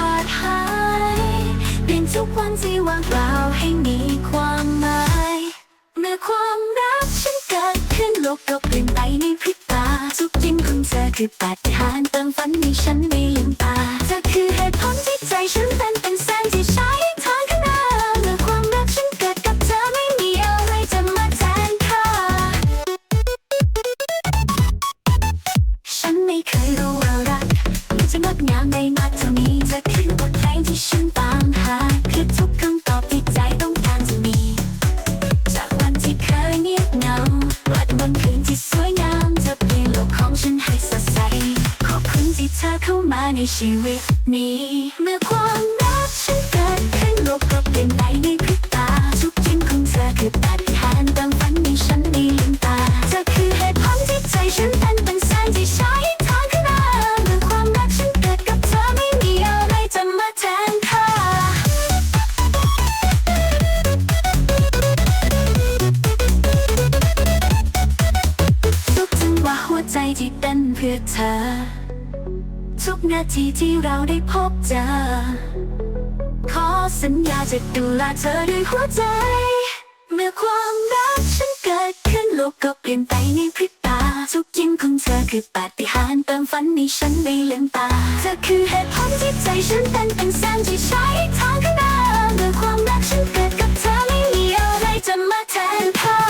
ขดหาย เปลี่ยนทุกวันที่ว่างเปล่าให้มีความหมาย เมื่อความรักฉันเกิดขึ้นโลกก็เปลี่ยนไปในพริบตา ทุกยิ้มของเธอคือปาฏิหาริย์เติมฝันให้ฉันไม่ลืมตา ในชีวิตนี้ เมื่อความรักฉันเกิดขึ้นโลกก็เปลี่ยนไปในพริบตาทุกยิ้มของเธอคือปาฏิหาริย์เติมฝันให้ฉันได้ลืมตาเธอคือเหตุผลที่ใจฉันเต้นเป็นแสงที่ใช้ทางข้างน้าเมื่อความรักฉันเกิดกับเธอไม่มีอะไรจะมาแทนค่าทุกจังหวะหัวใจที่เต้นเพื่อเธอ ทุกนาทีที่เราได้พบเจอ ขอสัญญาจะดูแลเธอด้วยหัวใจ เมื่อความรักฉันเกิดขึ้นโลกก็เปลี่ยนไปในพริบตา ทุกยิ้มของเธอคือปาฏิหาริย์เติมฝันให้ฉันไม่ลืมตา เธอคือเหตุผลที่ใจฉันเต้นเป็นแสงที่ใช้ทางข้างหน้าเมื่อความรักฉันเกิดกับเธอไม่มีอะไรจะมาแทนค่า